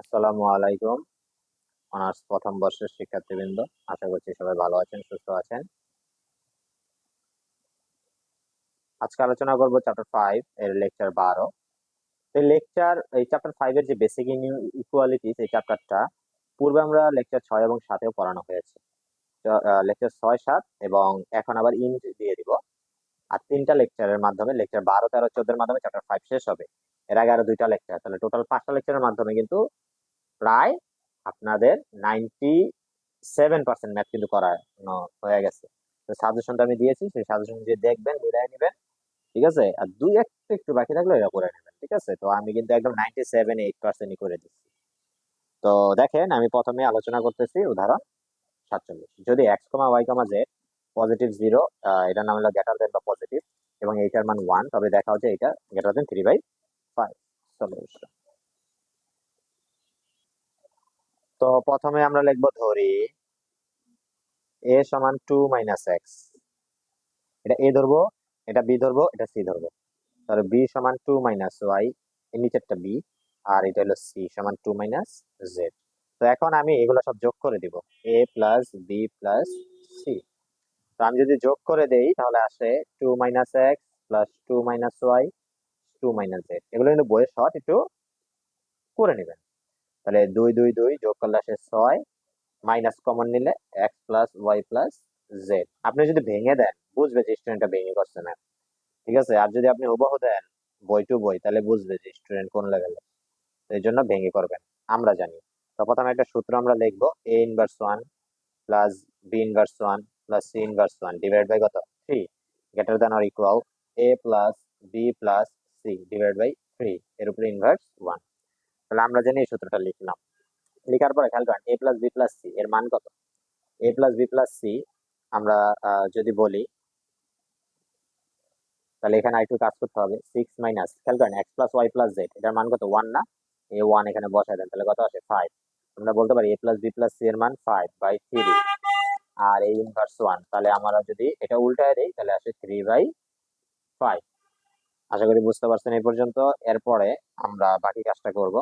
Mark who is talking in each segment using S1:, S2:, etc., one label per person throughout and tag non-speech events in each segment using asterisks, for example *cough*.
S1: আসসালামু আলাইকুম, অনার্স প্রথম বর্ষের শিক্ষার্থীবৃন্দ। আশা করছি সবাই ভালো আছেন, সুস্থ আছেন। আজকে আলোচনা চ্যাপ্টার ফাইভ এর লেকচার বারো। এই লেকচার এই চ্যাপ্টার ফাইভ এর যে বেসিক ইকুয়ালিটিস এই চ্যাপ্টারটা পূর্বে আমরা লেকচার ছয় এবং সাতেও পড়ানো হয়েছে। লেকচার ছয়, সাত এবং এখন আবার ইন দিয়ে দিব। আর তিনটা লেকচারের মাধ্যমে লেকচার বারো, তেরো, চোদ্দের মাধ্যমে চ্যাপ্টার ফাইভ শেষ হবে। এর আগে আরও দুইটা লেকচার তাহলে টোটাল পাঁচটা লেকচারের মাধ্যমে কিন্তু প্রায় আপনাদের নাইনটি সেভেন পার্সেন্ট ম্যাথ কিন্তু করানো হয়ে গেছে। তো সাজেশনটা আমি দিয়েছি, সেই সাজেশন যে দেখবেন মিলাই নেবেন, ঠিক আছে? আর দুই একটু একটু বাকি থাকলে এটা করে নেবেন, ঠিক আছে? তো আমি কিন্তু একদম নাইনটি সেভেন এইট পার্সেন্টই করে দিচ্ছি। তো দেখেন, আমি প্রথমে আলোচনা করতেছি উদাহরণ সাতচল্লিশ। যদি x comma y comma z positive zero এটার নাম হলো গ্রেটার দেন বা পজিটিভ এবং এইটার মান ওয়ান তবে দেখা হচ্ছে এটা গ্রেটার দেন থ্রি বাই তো প্রথমে আমরা লিখব ধরি এ সমান টু মাইনাস এক্স এটা এ ধরবো, এটা বি ধরবো, এটা সি ধরবো। তাহলে বি সমান টু মাইনাস ওয়াই এর নিচেরটা বি আর এটা হলো সি সমান টু মাইনাস জেড তো এখন আমি এগুলো সব যোগ করে দিব A plus B plus C তো আমি যদি যোগ করে দেই, তাহলে আসে two minus x plus two minus y two minus z এগুলো কিন্তু বইয়ের শর্ট একটু করে নেবেন। তাহলে দুই দুই দুই যোগ করলে আসে ছয়। মাইনাস কমন নিলে x plus y plus z আপনি যদি ভেঙে দেন, বুঝবে যে স্টুডেন্টটা ভেঙে করছে ম্যাম ঠিক আছে? আর যদি আপনি হুবহু দেন, বই টু বই, তাহলে বুঝবে যে স্টুডেন্ট কোন লেভেলে এই জন্য ভেঙে করবেন। আমরা জানি। তো প্রথমে একটা সূত্র আমরা লিখব A inverse one plus B inverse one plus C inverse one divide by কত? Three greater than or equal A plus B plus C divide by three এর উপরে ইনভার্স ওয়ান তাহলে আমরা জানি এই সূত্রটা লিখলাম। লেখার পরে খেয়াল করেন A plus B plus C এর মান কত? A plus B plus C আমরা যদি বলি, তাহলে এখানে কাজ করতে হবে সিক্স মাইনাস খেয়াল করেন x plus y plus z এটার মান কত? ওয়ান না? এ ওয়ান এখানে বসাই দেন, তাহলে কত আসে? ফাইভ আমরা বলতে পারি A plus B plus C এর মান ফাইভ বাই থ্রি আর এই ইনভার্স ওয়ান তাহলে আমরা যদি এটা উল্টায় দিই, তাহলে আসে থ্রি বাই ফাইভ আশা করি বুঝতে পারছেন এই পর্যন্ত। এরপরে আমরা বাকি কাজটা করব।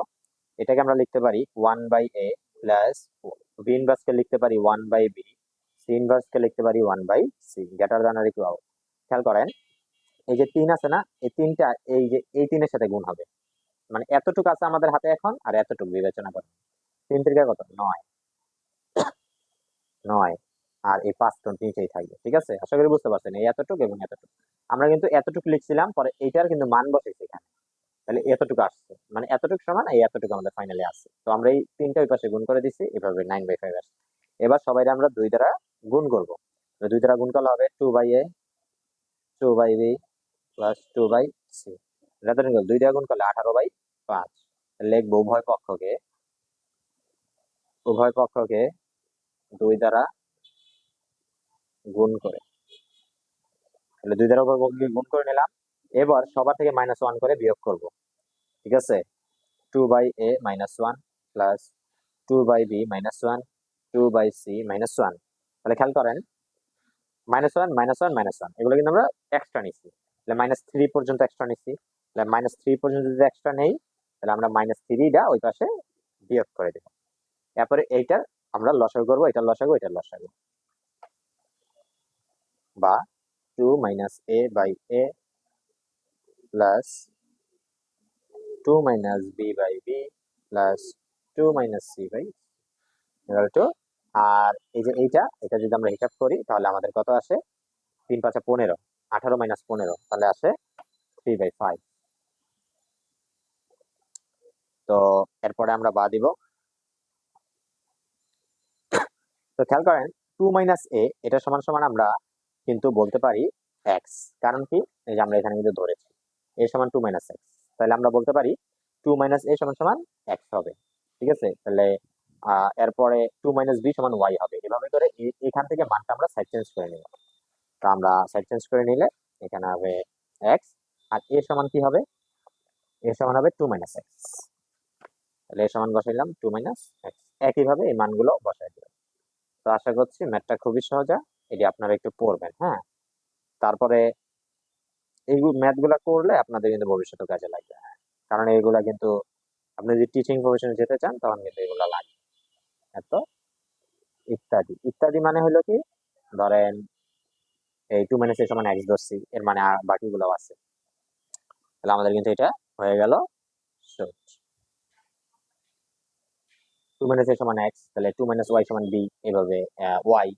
S1: এটাকে আমরা লিখতে পারি one by A plus B ইনভার্সকে লিখতে পারি ওয়ান বাই বি সি ইনভার্সকে লিখতে পারি one by C greater than R equal খেয়াল করেন, এই যে তিন আছে না, এই তিনটা, এই যে, এই তিনের সাথে গুণ হবে। মানে এতটুকু আছে আমাদের হাতে এখন, আর এতটুকু বিবেচনা করেন। তিন তিনটা কত? নয়। নয়। আর এই পাঁচটা নিচেই থাকবে, ঠিক আছে? আশা করি বুঝতে পারছেন, এই এতটুকু এবং এতটুকু। আমরা কিন্তু এতটুকু লিখছিলাম, পরে এইটার কিন্তু মান বসেছে এখানে। তাহলে এতটুকু আসছে। মানে এতটুকু সমান, এই এতটুকু আমাদের ফাইনালে আসছে তো আমরা এই তিনটা ওই পাশে গুণ করে দিচ্ছি এভাবে নাইন বাই ফাইভ আসছে। এবার সবাই আমরা দুই দ্বারা গুণ করব। দুই দ্বারা গুণ করলে হবে two by A two by B plus two by C এটা দুই দ্বারা গুণ করলে আঠারো বাই পাঁচ। লিখব উভয় পক্ষকে উভয় পক্ষকে দুই দ্বারা গুণ করে। তাহলে দুই দ্বারা উভয় গুণ করে নিলাম। এবার সবার থেকে মাইনাস ওয়ান করে বিয়োগ করব। ঠিক আছে? Two by A minus one plus two by B minus one two by C minus one তাহলে খেয়াল করেন minus one minus one minus one এগুলো কিন্তু আমরা এক্সট্রা নিচ্ছি। তাহলে মাইনাস থ্রি পর্যন্ত এক্সট্রা নিচ্ছি। তাহলে মাইনাস থ্রি পর্যন্ত যদি এক্সট্রা নেই, তাহলে আমরা মাইনাস থ্রিটা ওই পাশে বিয়োগ করে দেব। এরপরে এইটার আমরা লসাগু করব, এটার লসাগু এটার লসাগু। বা two minus A by A plus two minus B by B plus two minus C by two. আর এই যে এইটা, এটা যদি আমরা হিসাব করি, তাহলে আমাদের কত আসে? তিন পাঁচা পনেরো, আঠারো মাইনাস পনেরো, তাহলে আসে থ্রি বাই ফাইভ। তো এরপরে আমরা বা দিব। তো খেয়াল করেন, টু মাইনাস এ, এটা সমান সমান আমরা কিন্তু বলতে পারি এক্স কারণ কি? এই যে আমরা এখানে কিন্তু ধরেছি। এ সমান টু মাইনাস এক্স তাহলে আমরা বলতে পারি টু মাইনাস এ সমান সমান এক্স হবে। ঠিক আছে? তাহলে এরপরে টু মাইনাস বি সমান ওয়াই হবে। এভাবে করে এখান থেকে মানটা আমরা সাইড চেঞ্জ করে নিব। তো আমরা সাইড চেঞ্জ করে নিলে এখানে হবে এক্স আর এ সমান কি হবে? এ সমান হবে টু মাইনাস এক্স তাহলে এ সমান বসাইলাম টু মাইনাস এক্স একইভাবে এই মানগুলো বসাই দিলাম। তো আশা করছি ম্যাথটা খুবই সহজা এটি আপনারা একটু পড়বেন হ্যাঁ? তারপরে এই ম্যাথগুলা করলে আপনাদের কিন্তু ভবিষ্যতে কাজে লাগবে হ্যাঁ? কারণ এইগুলা কিন্তু, আপনি যদি টিচিং প্রফেশনে যেতে চান, তখন কিন্তু এগুলো লাগবে এত ইত্যাদি। ইত্যাদি মানে হলো কি? ধরেন, এই টু মাইনাস এ সমান এক্স ধরছি, এর মানে বাকিগুলো আছে। তাহলে আমাদের কিন্তু এটা হয়ে গেল টু মাইনাস এ সমান এক্স তাহলে টু মাইনাস ওয়াই সমান বি এভাবে ওয়াই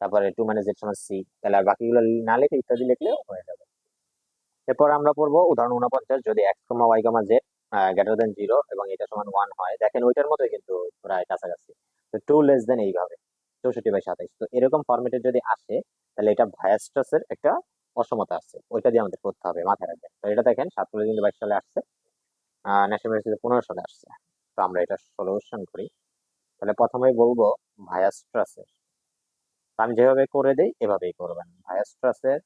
S1: তারপরে টু মাইনাস জেড সমান সি তাহলে আর বাকিগুলো না লিখে ইত্যাদি লিখলেও হয়ে যাবে। এরপর আমরা পড়ব উদাহরণ উনপঞ্চাশ যদি x comma y comma z greater than zero এবং এটা সমান ওয়ান হয়, দেখেন ওইটার মতোই কিন্তু প্রায় কাছাকাছি। তো টু লেস দেন এইভাবে, চৌষট্টি বাই সাতাইশ। তো এরকম ফরম্যাটে যদি আসে, তাহলে এটা ভায়াস্টাসের একটা অসমতা আছে, ওইটা দিয়ে আমাদের করতে হবে মাথায় রাখবেন। তো এটা দেখেন সাতচল্লিশ কিন্তু বাইশ সালে আসছে ন্যাশনাল ইউনিভার্সিটি পনেরো সালে আসছে। তো আমরা এটা সলিউশন করি। তাহলে প্রথমেই বলব ভায়াস্ট্রাসের আমি যেভাবে করে দিই, এভাবেই করবেন। ভায়াস্ট্রাসের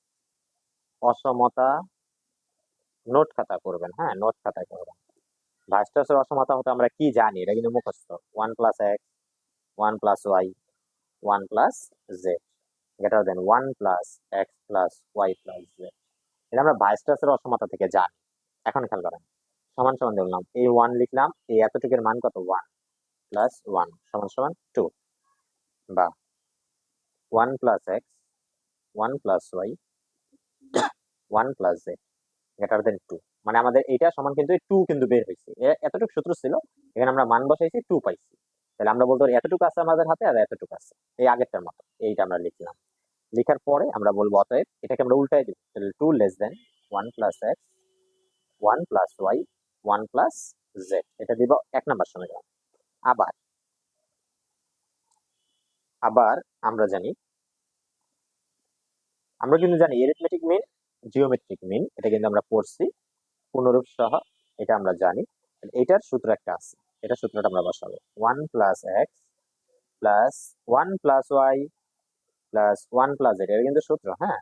S1: অসমতা নোট খাতা করবেন হ্যাঁ নোট খাতায় করবেন। ভায়াস্ট্রাসের অসমতা হতে আমরা কি জানি? এটা কিন্তু মুখস্থ। One plus x one plus y one plus z greater than one plus x plus y plus z এটা আমরা ভাইস্টাসের অসমতা থেকে জানি। এখন খেয়াল করেন, সমান সমান দিলাম এই ওয়ান লিখলাম, এই এতটুকুর মান কত? ওয়ান প্লাস ওয়ান সমান সমান টু বা one plus x one plus y one plus z greater than two মানে আমাদের এটা সমান কিন্তু টু কিন্তু বের হয়েছে এতটুকু সূত্র ছিল, এখানে আমরা মান বসাইছি টু পাইছি। তাহলে আমরা বলতে এতটুকু আছে আমাদের হাতে আর এতটুকু আছে। এই আগেরটার মতো, এইটা আমরা লিখলাম। লিখার পরে আমরা বলব অতএব এটাকে আমরা উল্টাই দিব তাহলে two less than one plus x one plus y one plus z এটা দিব এক নাম্বার সমীকরণ। আবার আবার আমরা জানি, আমরা কিন্তু জানি এরিথমেটিক মিন জিওমেট্রিক মিন এটা কিন্তু আমরা পড়ছি পুনরূপ সহ, এটা আমরা জানি। এটার সূত্র একটা আছে, এটা সূত্রটা আমরা বসাবো। One plus x plus one plus y plus one plus এটা কিন্তু সূত্র হ্যাঁ?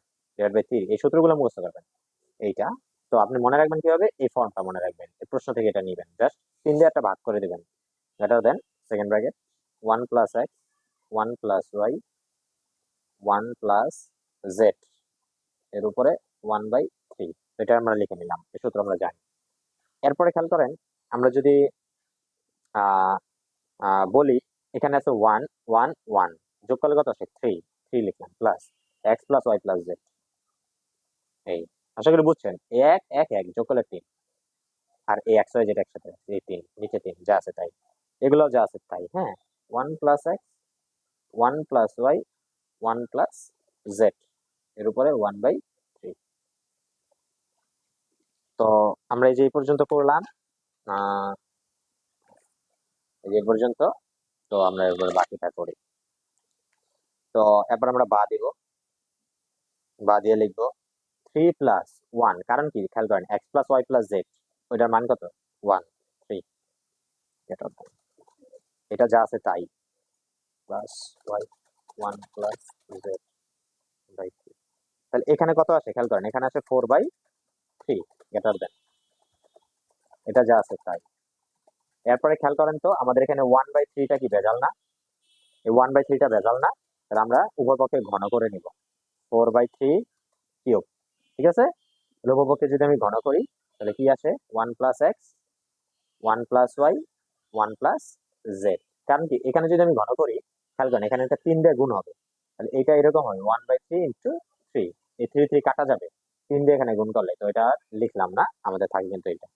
S1: এই সূত্রগুলো মুখস্থ করবেন। এইটা, তো আপনি মনে রাখবেন কীভাবে এই ফর্মটা মনে রাখবেন। এই প্রশ্ন থেকে এটা নেবেন। জাস্ট তিন দিয়ে একটা ভাগ করে দেবেন। Greater than second bracket one plus x one plus y one plus z এর উপরে ওয়ান বাই থ্রি। এটা আমরা লিখে নিলাম এই সূত্র আমরা জানি। এরপরে খেয়াল করেন আমরা যদি বলি এখানে আছে ওয়ান ওয়ান ওয়ান। যোগ করলে কত আসে? থ্রি থ্রি লিখলাম plus x plus y plus z. এই আশা করি বুঝছেন এক এক এক যোগ করলে তিন। আর এই এক্স ওয়াই জেড একসাথে আছে, এই তিন নিচে তিন যা আছে তাই। এগুলো যা আছে তাই হ্যাঁ? One plus x one plus y one plus z এর উপরে ওয়ান বাই থ্রি তো আমরা এই যে এই পর্যন্ত করলাম এই যে পর্যন্ত, তো আমরা এবার বাকিটা করি। তো এবার আমরা বা দিব। বা দিয়ে লিখব থ্রি প্লাস ওয়ান কারণ কি? খেয়াল করেন x plus y plus z ওইটার মান কত? ওয়ান থ্রি এটা যা আছে তাই। Plus y one plus z by three তাহলে এখানে কত আসে? খেয়াল করেন, এখানে আছে four by three greater than এটা যা আছে তাই। এরপরে খেয়াল করেন তো, আমাদের এখানে ওয়ান বাই থ্রিটা কি ভেজাল না? এই ওয়ান বাই থ্রিটা ভেজাল না, তাহলে আমরা উভয় পক্ষে ঘন করে নিব। ফোর বাই থ্রি কিউব ঠিক আছে? উভয় পক্ষে যদি আমি ঘন করি, তাহলে কি আসে? One plus x one plus y one plus z কারণ কি? এখানে যদি আমি ঘন করি খেয়াল এখানে একটা তিন দিয়ে গুণ হবে। তাহলে এটা এরকম হবে one by three into three এই থ্রি থ্রি কাটা যাবে, তিন দিয়ে এখানে গুণ করলে। তো এটা লিখলাম না, আমাদের থাকে কিন্তু এটা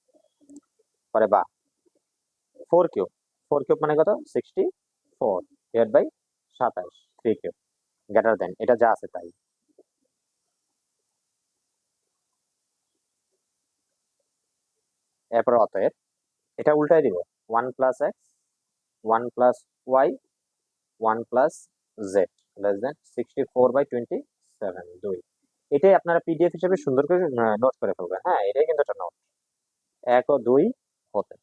S1: পরে বা ফোর কিউব ফোর কিউব মানে কত? সিক্সটি ফোর ডিভাইড বাই সাতাশ থ্রি কিউব গ্রেটার দেন এটা যা আছে তাই। এরপর অতএব, এটা উল্টাই দিব। One plus x one plus y one plus z less than sixty four by twenty seven দুই। এটাই আপনারা পিডিএফ হিসেবে সুন্দর করে নোট করে ফেলবেন। হ্যাঁ এটাই কিন্তু একটা নোট এক ও দুই হতে।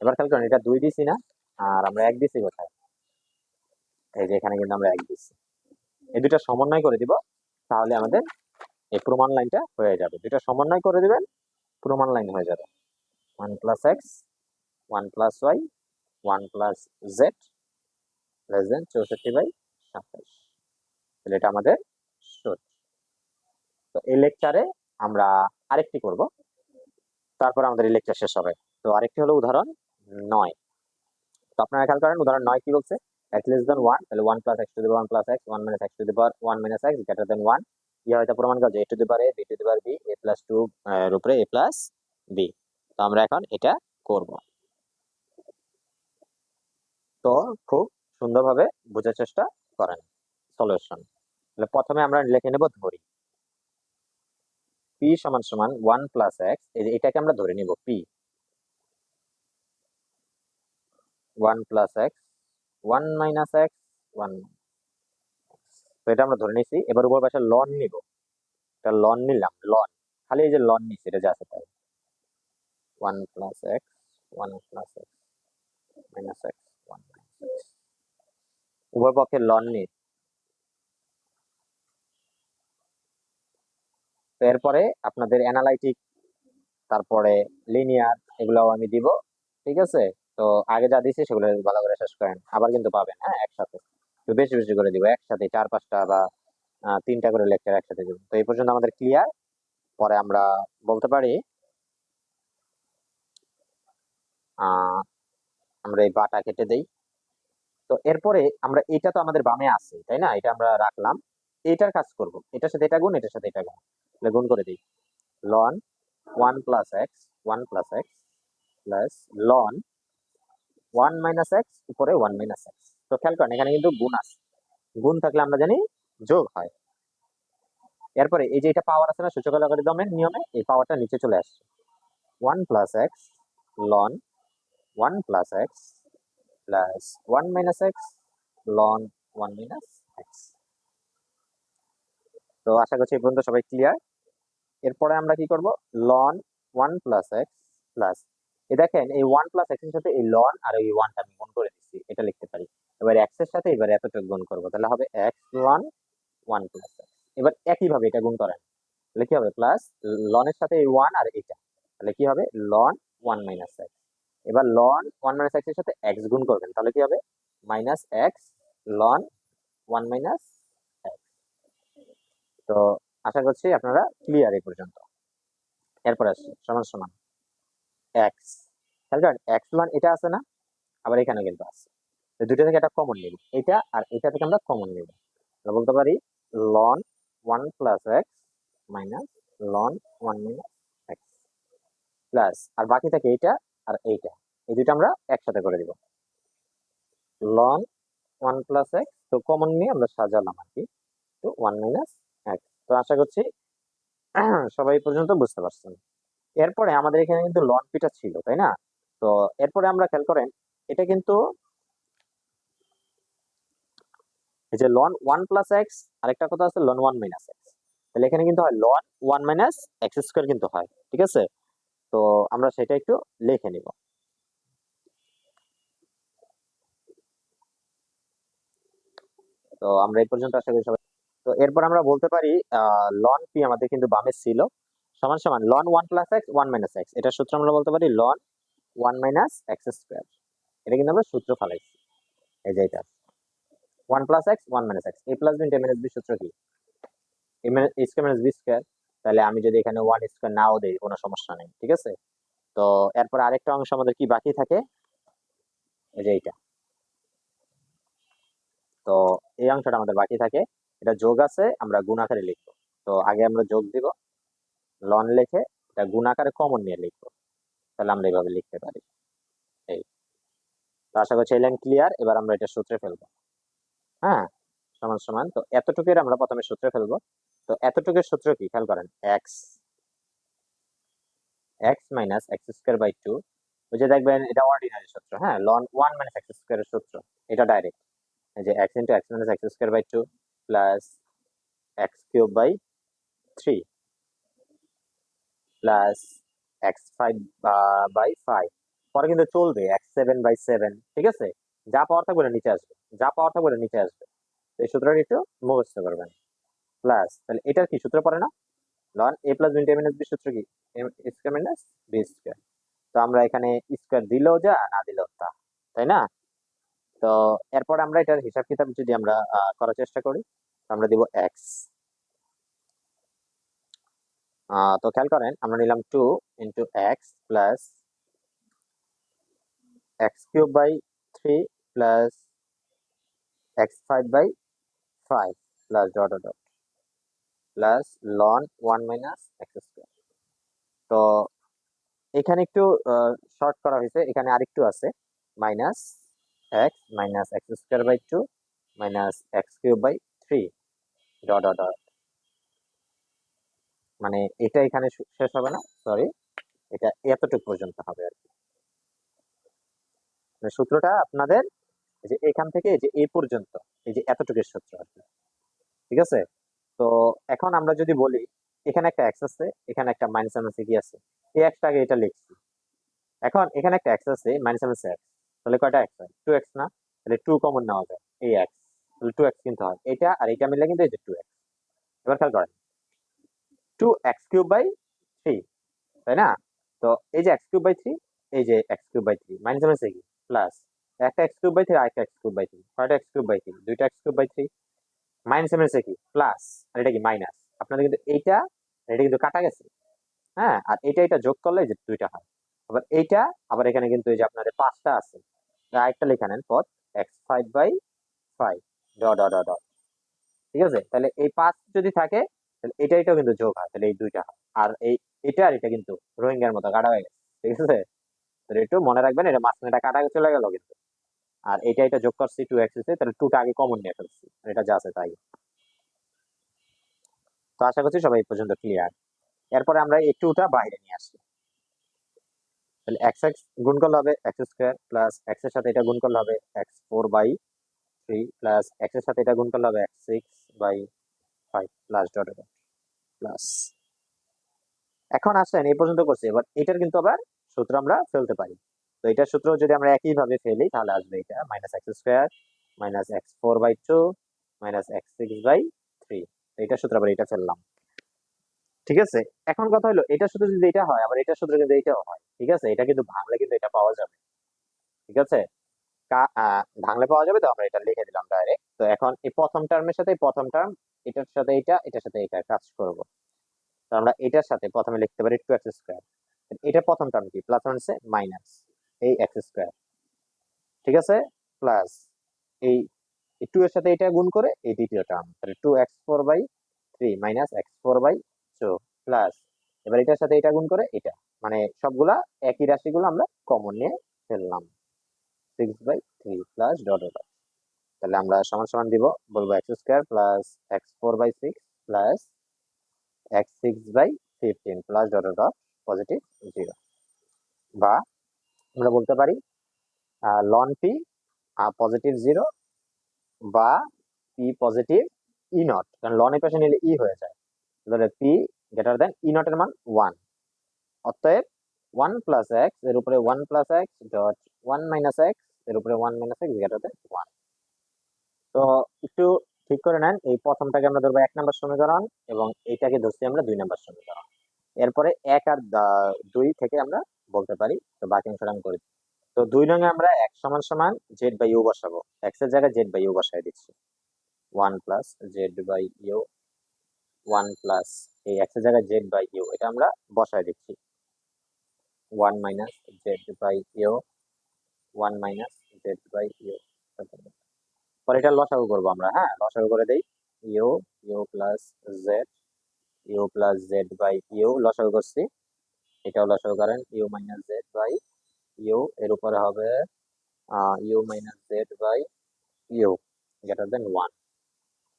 S1: এবার খেয়াল করেন, এটা দুই দিছি না, আর আমরা এক দিছি কোথায়? এই যে এখানে কিন্তু আমরা এক দিছি এই দুটা সমন্বয় করে দিব, তাহলে আমাদের এই প্রমাণ লাইনটা হয়ে যাবে। দুটা সমন্বয় করে দিবেন, প্রমাণ লাইন হয়ে যাবে। One plus x one plus y one plus z less than চৌষট্টি বাই সাতাশ তাহলে এটা আমাদের সূত্র। তো এই লেকচারে আমরা আরেকটি করব। তারপর আমাদের এই লেকচার শেষ হবে। তো আরেকটি হলো উদাহরণ নয়। তো আপনারা খেয়াল করেন, উদাহরণ নয় কি বলছে? এক্স লেস দেন ওয়ান তাহলে one plus x to the one plus x one minus x to the one minus x greater than one ইয়ে হয়তো প্রমাণ করে যে a to the power a b to the power b a plus two এর উপরে এ plus B তো আমরা এখন এটা করব। তো খুব সুন্দরভাবে বোঝার চেষ্টা করেন। সলিউশন তাহলে প্রথমে আমরা লিখে নেব ধরি। পি সমান সমান ওয়ান প্লাস এক্স এটাকে আমরা ধরে নিব p one plus x one minus x one তো এটা আমরা ধরে নিছি, এবার উপর পাশে লন নিব। এটা লন নিলাম লন খালি এই যে লন নিছি, এটা যা আছে তাই। One plus x one plus x minus x one minus x উভয় পক্ষে লন নিই এরপরে আপনাদের অ্যানালাইটিক তারপরে লিনিয়ার এগুলো আমি দিব, ঠিক আছে? তো আগে যা দিছি সেগুলো ভালো করে শেষ করেন, আবার কিন্তু পাবেন হ্যাঁ একসাথে। তো বেশি বেশি করে দিব, একসাথে চার পাঁচটা বা তিনটা করে লেকচার একসাথে দিব। তো এই পর্যন্ত আমাদের ক্লিয়ার পরে আমরা বলতে পারি আমরা এই বাটা কেটে দেই। তো এরপরে আমরা, এটা তো আমাদের বামে আছে, তাই না? এটা আমরা রাখলাম। এটার কাজ করব। এটার সাথে এটা গুণ, এটার সাথে এটা গুণ। তাহলে গুণ করে দিই। Ln one plus x one plus x plus ln one minus x উপরে ওয়ান মাইনাস এক্স তো খেয়াল করেন, এখানে কিন্তু গুণ আছে। গুণ থাকলে আমরা জানি যোগ হয়। এরপরে এই যে এটা পাওয়ার আছে না, সূচক লগারিদমের নিয়মে এই পাওয়ারটা নিচে চলে আসছে। One plus x ln one plus x plus one minus x ln one minus x তো আশা করছি এই পর্যন্ত সবাই ক্লিয়ার এরপরে আমরা কি করব? Ln one plus x plus এই দেখেন, এই ওয়ান প্লাস এক্সের সাথে এই লন আর এই ওয়ানটা আমি গুণ করে দিচ্ছি, এটা লিখতে পারি। এবার এক্সের সাথে এবার এতটুকু গুণ করব, তাহলে হবে x ln one plus x এবার একইভাবে এটা গুণ করেন, তাহলে কি হবে? প্লাস লনের সাথে এই ওয়ান আর এটা তাহলে কি হবে? লন ওয়ান মাইনাস এক্স এবার লন ওয়ান মাইনাস এক্সের সাথে এক্স গুণ করবেন, তাহলে কি হবে? Minus x ln one minus x তো আশা করছি আপনারা ক্লিয়ার এই পর্যন্ত। এরপর আসছি, সমান সমান এক্স খেয়াল করেন এক্স লন এটা আছে না, আবার এখানে কিন্তু আছে। তো দুটো থেকে একটা কমন নিব, এটা আর এটা থেকে আমরা কমন নিব। আমরা বলতে পারি ln one plus x minus ln one minus x plus আর বাকি থাকে এইটা আর এইটা। এই দুটো আমরা একসাথে করে দিব। লন ওয়ান প্লাস এক্স তো কমন নিয়ে আমরা সাজালাম আর কি। তো ওয়ান মাইনাস এক্স তো আশা করছি *clears throat* সবাই পর্যন্ত বুঝতে পারছেন। এরপরে আমাদের এখানে কিন্তু লন পিটা ছিল, তাই না? তো এরপরে আমরা খেয়াল করেন, এটা কিন্তু এই যে লন ওয়ান প্লাস এক্স আরেকটা কথা আছে লন ওয়ান মাইনাস এক্স তাহলে এখানে কিন্তু হয় ln one minus x square কিন্তু হয়, ঠিক আছে? তো আমরা সেটা একটু লিখে নিব। তো আমরা এই পর্যন্ত আশা করি সবাই তো এরপর আমরা বলতে পারি লন পি আমাদের কিন্তু বামে ছিল। সমান সমান ln one plus x one minus x এটা সূত্র আমরা বলতে পারি ln one minus x square এটা কিন্তু আমরা সূত্র ফালাইছি। এই যে এটা। One plus x one minus x a plus b into minus b সূত্র কি? A square minus b square তাহলে আমি যদি এখানে ওয়ান স্কোয়ার নাও দেই, কোনো সমস্যা নেই, ঠিক আছে? তো এরপর আরেকটা অংশ আমাদের কি বাকি থাকে? যে এইটা। তো এই অংশটা আমাদের বাকি থাকে। এটা যোগ আছে, আমরা গুণ আকারে লিখব। তো আগে আমরা যোগ দিব। লন লিখে এটা গুণ আকারে কমন নিয়ে লিখব। তাহলে আমরা এইভাবে লিখতে পারি। এই। তো আশা করছি এই লাইন ক্লিয়ার এবার আমরা এটা সূত্রে ফেলব। হ্যাঁ? সমান সমান। তো এতটুকুর আমরা প্রথমে সূত্রে ফেলব। তো এতটুকুর সূত্র কি? খেয়াল করেন x x minus x square by two ওই যে দেখবেন, এটা অর্ডিনারি সূত্র হ্যাঁ? লন ওয়ান মাইনাস এক্স স্কোয়ারের সূত্র, এটা ডাইরেক্ট যে x into x minus x square by two plus x cube by three plus x five by five পরে কিন্তু চলবে এক্স সেভেন বাই সেভেন ঠিক আছে? যা পাওয়ার থাকবে নিচে আসবে। যা পাওয়ার থাকবে নিচে আসবে। এই সূত্রটা একটু মুখস্থ করবেন। প্লাস তাহলে এটার কি সূত্র পড়ে না? Ln a plus b minus b সূত্র কি? M square minus b square তো আমরা এখানে স্কোয়ার দিলেও যা, না দিলেও তা, তাই না? তো এরপর আমরা এটার হিসাব কিতাব যদি আমরা করার চেষ্টা করি আমরা দিব এক্স তো খেয়াল করেন, আমরা নিলাম two into x plus x cube by three plus x five by five plus dot dot plus ln one minus x square তো এখানে একটু শর্ট করা হয়েছে। এখানে আরেকটু আছে। Minus x minus x square by two minus x cube by three dot dot মানে এটা এখানে শেষ হবে না সরি এটা এতটুকু পর্যন্ত হবে আর কি। মানে সূত্রটা আপনাদের যে এখান থেকে যে এই পর্যন্ত, এই যে এতটুকুর সূত্র আর ঠিক আছে? তো এখন আমরা যদি বলি, এখানে একটা এক্স আছে, এখানে একটা মাইনাস আছে, কি আছে? এই এক্সটা আগে এটা লিখছি। এখন এখানে একটা এক্স আছে মাইনাস আছে এক্স তাহলে কয়টা এক্স হয়? টু এক্স না? তাহলে টু কমন নেওয়া যায়, এই এক্স তাহলে টু এক্স কিন্তু হয়। এটা আর এটা মিলে কিন্তু এই যে টু এক্স এবার খেয়াল করেন। Two x cube by three তাই না? তো এই যে এক্স কিউব বাই থ্রি এই যে x cube by three minus আছে কি? প্লাস একটা এক্স কিউব বাই থ্রি আর একটা এক্স কিউব বাই থ্রি কয়টা এক্স কিউব বাই থ্রি, দুইটা x cube by three, minus m আছে কি? প্লাস, আর এটা কি মাইনাস? আপনাদের কিন্তু এইটা এটা কিন্তু কাটা গেছে। হ্যাঁ আর এটা এটা যোগ করলে যে দুইটা হয়। আবার এইটা, আবার এখানে কিন্তু এই যে আপনাদের পাঁচটা আছে। আরেকটা লেখা নেন, পথ x five by five, dot dot dot ঠিক আছে? তাহলে এই পাঁচ যদি থাকে, তাহলে এটা এটাও কিন্তু যোগ হয়, তাহলে এই দুইটা হয়। আর এই, এটা আর এটা কিন্তু রোহিঙ্গার মতো কাটা হয়ে গেছে। ঠিক আছে? তো একটু মনে রাখবেন, এটা মাঝখানে কাটা চলে গেল কিন্তু। আর এটা এটা যোগ করছি টু এক্স তাহলে টুটা আগে কমন নিয়ে ফেলছি, এটা যা আছে তাই। তো আশা করছি সবাই পর্যন্ত ক্লিয়ার এরপরে আমরা এই টুটা বাইরে নিয়ে আসি। তাহলে এক্স এক্স গুণ করলে হবে এক্স স্কোয়ার প্লাস এক্সের সাথে এটা গুণ করলে হবে x four by three plus এক্সের সাথে এটা গুণ করলে হবে x six by five plus dot plus এখন আসেন, এই পর্যন্ত করছি। এবার এটার কিন্তু আবার সূত্র আমরা ফেলতে পারি। তো এটার সূত্র যদি আমরা একইভাবে ফেলি, তাহলে আসবে এটা minus x square minus x four by two minus x six by three এটার সূত্র আবার এটা ফেললাম। ঠিক আছে? এখন কথা হলো, এটা সূত্র যদি এটা হয়, আবার এটা সূত্র কিন্তু এটাও হয়, ঠিক আছে? এটা কিন্তু ভাঙলে কিন্তু এটা পাওয়া যাবে। ঠিক আছে? ভাঙলে পাওয়া যাবে, তো আমরা এটা লিখে দিলাম ডাইরেক্ট তো এখন এই প্রথম টার্মের সাথে প্রথম টার্ম এটার সাথে এটা, এটার সাথে এটা কাজ করব। তো আমরা এটার সাথে প্রথমে লিখতে পারি টু এক্স স্কোয়ার এটা প্রথম টার্ম কি? প্লাস হচ্ছে মাইনাস এই এক্স স্কোয়ার ঠিক আছে? প্লাস এই টু এর সাথে এটা গুণ করে এই দ্বিতীয় টার্ম তাহলে two x four by three minus x four by two plus এবার এটার সাথে এটা গুণ করে এটা মানে সবগুলা একই রাশিগুলো আমরা কমন নিয়ে ফেললাম six by three plus dot dot তাহলে আমরা সমান সমান দিব, বলব x square plus x four by six plus x six by fifteen plus dot dot positive zero বা আমরা বলতে পারি লন পি পজিটিভ জিরো বা পি পজিটিভ ই নট কারণ লন এর পাশে নিলে ই হয়ে যায়। তাহলে পি গ্রেটার দেন ই নটের মান ওয়ান অতএব ওয়ান প্লাস এক্সের উপরে one plus x dot one minus এক্সের উপরে one minus x greater than one তো একটু ঠিক করে নেন, এই প্রথমটাকে আমরা ধরবো এক নম্বর সমীকরণ এবং এইটাকে ধরছি আমরা দুই নম্বর সমীকরণ। এরপরে এক আর দুই থেকে আমরা বলতে পারি, তো বাকি অংশটা আমি করে। তো দুই রঙে আমরা এক সমান সমান জেড বাই ইউ বসাবো। এক্সের জায়গায় জেড বাই ইউ বসাই দিচ্ছি। One plus z by u one plus এই এক্সের জায়গায় জেড বাই ইউ এটা আমরা বসাই দিচ্ছি। One minus z by u one minus z by u পরে এটা লসাগু করব আমরা হ্যাঁ? লসাগু করে দেই। U u plus z u plus z by u লসাগু করছি। এটাও লসাগু করেন u minus z by u এর উপরে হবে u minus z by u greater than one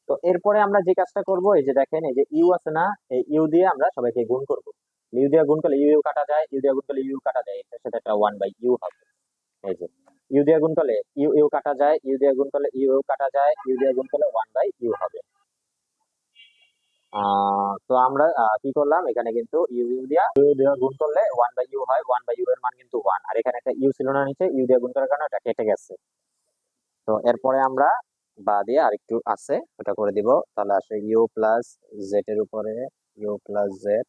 S1: তো এরপরে আমরা যে কাজটা করব, এই যে দেখেন, এই যে ইউ আছে না, এই ইউ দিয়ে আমরা সবাইকে গুণ করব। ইউ দিয়ে গুণ করলে ইউ ইউ কাটা যায় ইউ দিয়ে গুণ করলে ইউ কাটা যায়, এটার সাথে একটা ওয়ান বাই ইউ হবে। এই যে ইউ দিয়ে গুণ করলে ইউ ইউ কাটা যায় ইউ দিয়ে গুণ করলে ইউ ইউ কাটা যায় ইউ দিয়ে গুণ করলে ওয়ান বাই ইউ হবে। তো আমরা কি করলাম? এখানে কিন্তু ইউ ইউ দিয়া ইউ দিয়ে গুণ করলে ওয়ান বাই ইউ হয় ওয়ান বাই ইউ এর মান কিন্তু ওয়ান আর এখানে একটা ইউ ছিল না নিচে ইউ দিয়ে গুণ করার কারণে ওটা কেটে গেছে। তো এরপরে আমরা বা দিয়ে আরেকটু আছে, ওটা করে দিব। তাহলে আসে ইউ প্লাস জেড এর উপরে ইউ প্লাস জেড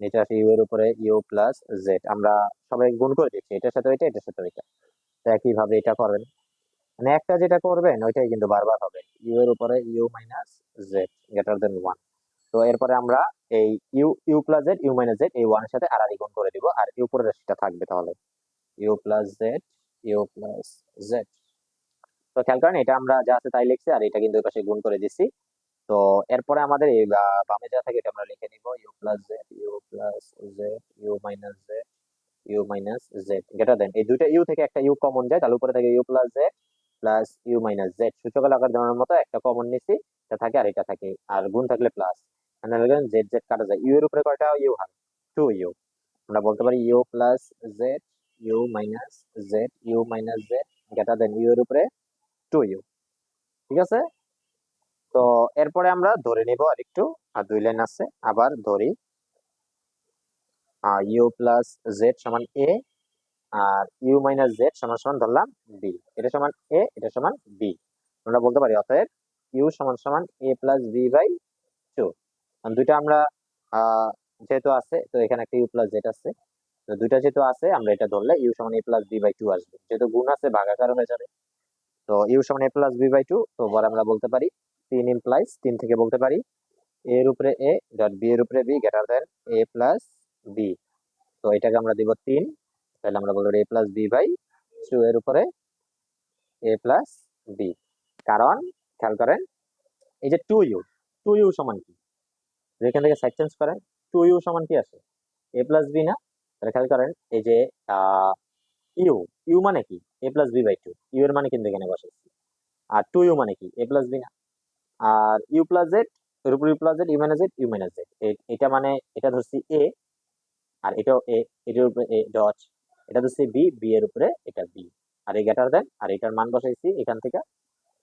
S1: নিচে আসে ইউ এর উপরে ইউ প্লাস জেড আমরা সবাই গুণ করে দিচ্ছি, এটার সাথে ওইটা, এটার সাথে ওইটা। তো একইভাবে এটা করবেন। মানে একটা যেটা করবেন, ওইটাই কিন্তু বারবার হবে। ইউ এর উপরে u minus z greater than one তো এরপরে আমরা এই u u plus z u minus z এই ওয়ানের সাথে আর গুণ করে দিব। আর ইউ উপরের রাশিটা থাকবে তাহলে। U plus z u plus z তো খেয়াল করেন, এটা আমরা যা আছে তাই লিখছি, আর এটা কিন্তু পাশে গুণ করে দিছি। তো এরপরে আমাদের এই বামে যা থাকে এটা আমরা লিখে নিব। U plus z u plus z u minus z u minus z greater than, এই দুইটা ইউ থেকে একটা ইউ কমন যায়, তাহলে উপরে থাকে u plus z plus u minus z সূচক আকার দেওয়ার মতো একটা কমন নিছি, এটা থাকে আর এটা থাকে, আর গুণ থাকলে প্লাস জেড জেড কাটা যায়। ইউ এর উপরে কয়টা? ইউ হয় টু ইউ আমরা বলতে পারি u plus z u minus z u minus z greater than u এর উপরে টু ইউ ঠিক আছে? তো এরপরে আমরা ধরে নিব আর একটু আর দুই লাইন আছে। আবার ধরি। ইউ প্লাস জেড সমান এ আর ইউ মাইনাস জেড সমান সমান ধরলাম বি এটা সমান এ এটা সমান বি আমরা বলতে পারি অতএব ইউ সমান সমান a plus b by two দুইটা আমরা যেহেতু আছে, তো এখানে একটা ইউ প্লাস জেড আছে। তো দুইটা যেহেতু আছে, আমরা এটা ধরলে ইউ সমান a plus b by two আসবে। যেহেতু গুণ আছে ভাগাকার হয়ে যাবে। তো ইউ সমান a plus b by two তো পরে আমরা বলতে পারি তিন ইমপ্লাইজ তিন থেকে বলতে পারি এ এর উপরে এ ডট বি এর উপরে b greater than a plus b তো এটাকে আমরা দিব তিন তাহলে আমরা বলব a plus b by two এর উপরে এ প্লাস বি কারণ, খেয়াল করেন, এই যে টু ইউ টু ইউ সমান কি? যেখান থেকে সাইড চেঞ্জ করেন টু ইউ সমান কি আসে? এ প্লাস বি না? তাহলে খেয়াল করেন, এই যে ইউ ইউ মানে কি? A plus b by two u এর মানে কিন্তু এখানে বসাচ্ছি আর টু ইউ মানে কি? এ প্লাস বি না। আর ইউ প্লাস জেড এর উপর u plus z u minus z u minus z এটা মানে এটা ধরছি এ আর এটাও এ এটার উপরে এ ডট এটা হচ্ছে বি বি এর উপরে এটা বি আর এই গ্যাটার দেন, আর এটার মান বসাইছি এখান থেকে,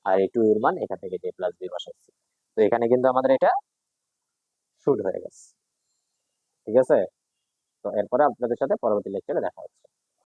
S1: আর এই টু এর মান এখান থেকে এ প্লাস বি বসাইছি। তো এখানে কিন্তু আমাদের এটা শুট হয়ে গেছে। ঠিক আছে? তো এরপরে আপনাদের সাথে পরবর্তী লেকচারে দেখা হচ্ছে।